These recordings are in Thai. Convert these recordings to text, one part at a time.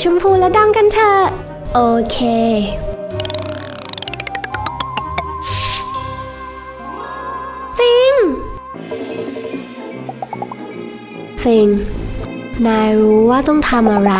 ชาเลนจ์สีชมพูและดำกันเถอะ โอเคฟิง ฟิง นายรู้ว่าต้องทำอะไร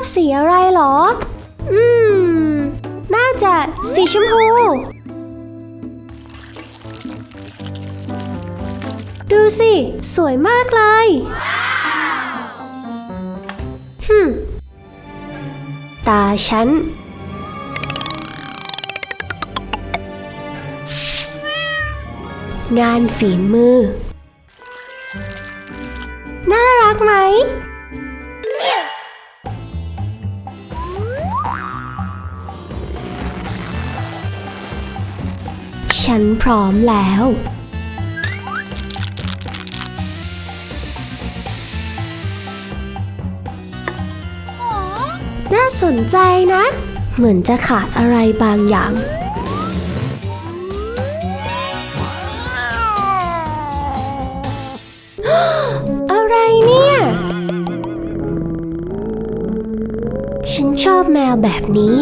อบสีอะไรเหรอ อืม น่าจะสีชมพู ดูสิ สวยมากเลยฮึมตาฉัน งานฝีมือ น่ารักไหม ฉันพร้อมแล้ว น่าสนใจนะ เหมือนจะขาดอะไรบางอย่าง อะไรเนี่ย ฉันชอบแมวแบบนี้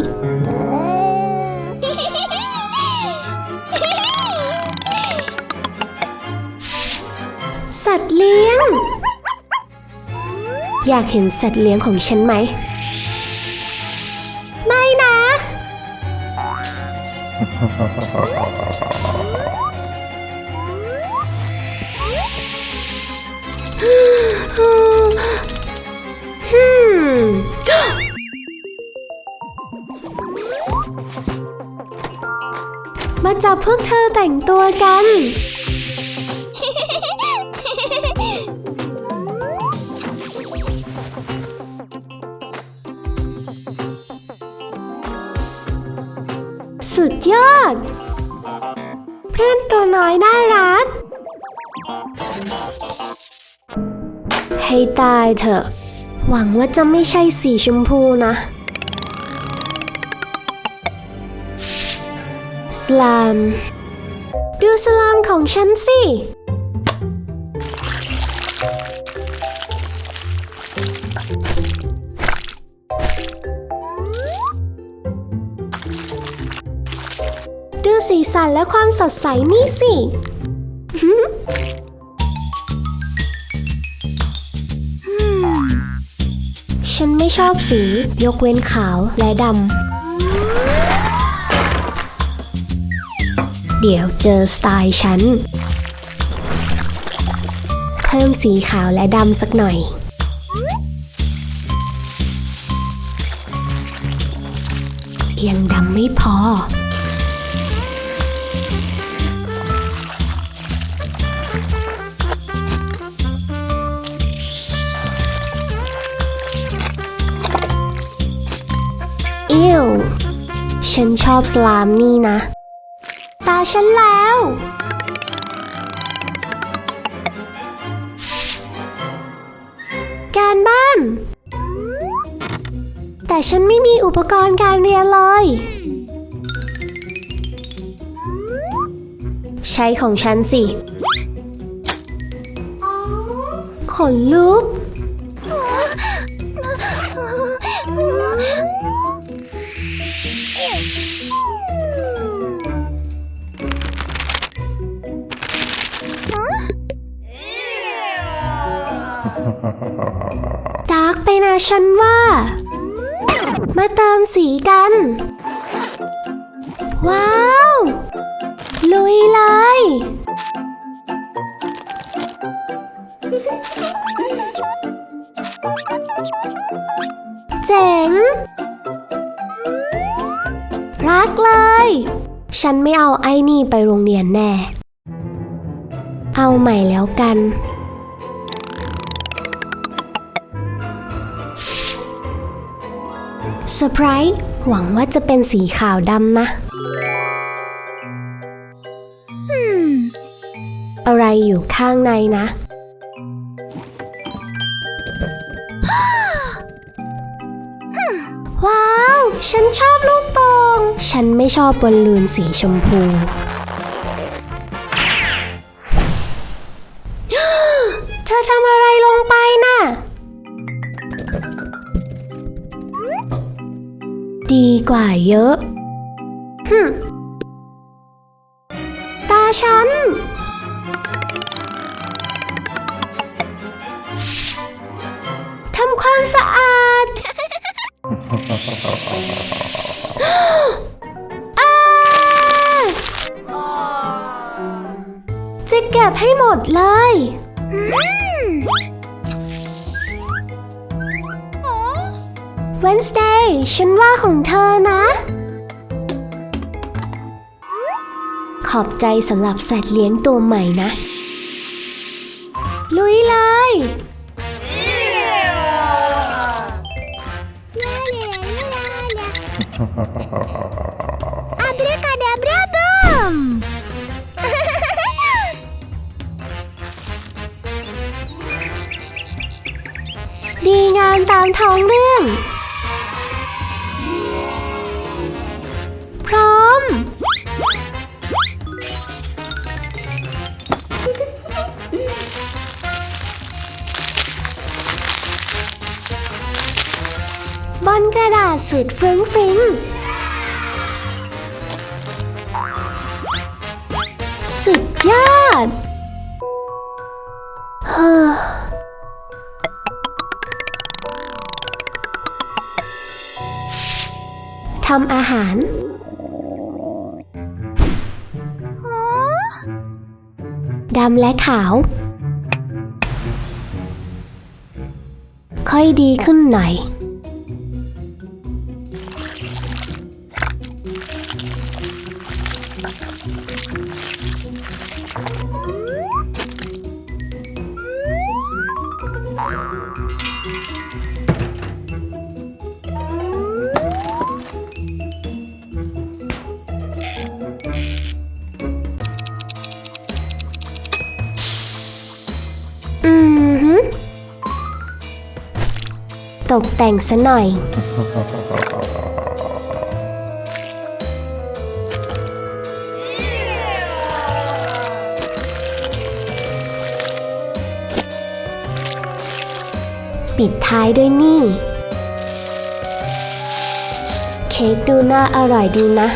อยากเห็นสัตว์เลี้ยงของฉันไหม ไม่นะ ฮึมมาจับพวกเธอแต่งตัวกัน ให้ตายเถอะ หวังว่าจะไม่ใช่สีชมพูนะ สลาม ดูสลามของฉันสิ ดูสีสันและความสดใสนี่สิ ฉันไม่ชอบสี ยกเว้นขาวและดำ เดี๋ยวเจอสไตล์ฉัน เพิ่มสีขาวและดำสักหน่อย ยังดำไม่พอ ว ฉันชอบสลามนี่นะ ตาฉันแล้ว การบ้าน แต่ฉันไม่มีอุปกรณ์การเรียนเลย ใช้ของฉันสิ ขนลุก ดาร์กไปนะฉันว่า มาเติมสีกัน ว้าว ลุยเลย เจ๋ง รักเลย ฉันไม่เอาไอ้นี่ไปโรงเรียนแน่ เอาใหม่แล้วกัน เซอร์ไพรส์หวังว่าจะเป็นสีขาวดำนะ อะไรอยู่ข้างในนะ ว้าว ฉันชอบลูกโป่งฉันไม่ชอบบอลลูนสีชมพู เธอทำอะไรลงไปนะ ดีกว่าเยอะฮึมตาฉัน ทำความสะอาดอ้าจะเก็บให้หมดเลย Wednesday ฉันว่าของเธอนะ ขอบใจสำหรับสัตว์เลี้ยงตัวใหม่นะ ลุยเลย Abracadabra boom! ดีงามตามท้องเรื่อง กระดาษสุดฟรุ้งฟริ้งสุดยอดเฮ้อทำอาหารดำและขาว ค่อยดีขึ้นหน่อย กแต่งซะหน่อย ปิดท้ายด้วยนี่ เค้กดูน่าอร่อยดีนะ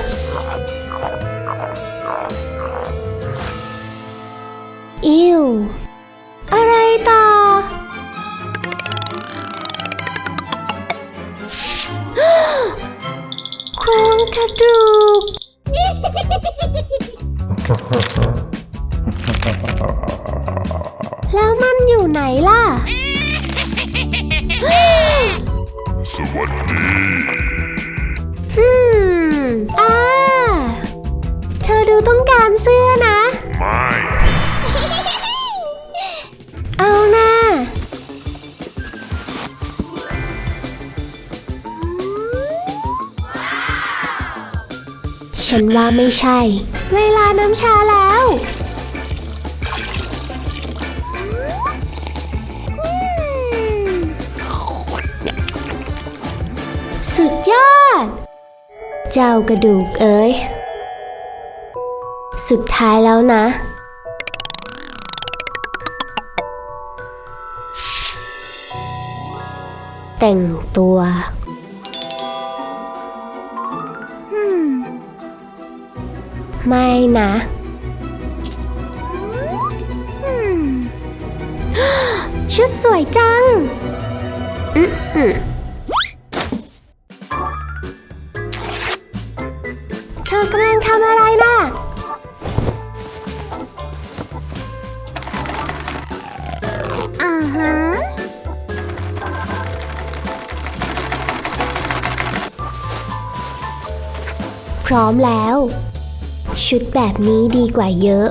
กระดูก แล้วมันอยู่ไหนล่ะ สวัสดี อืม อ่า เธอดูต้องการเสื้อนะ ฉันว่าไม่ใช่ เวลาน้ำชาแล้ว สุดยอด เจ้ากระดูกเอ้ย สุดท้ายแล้วนะ แต่งตัว ไม่นะชุดสวยจัง อืมอืมเธอกำลังทำอะไรน่ะ อ่าฮะ พร้อมแล้ว ชุดแบบนี้ดีกว่าเยอะ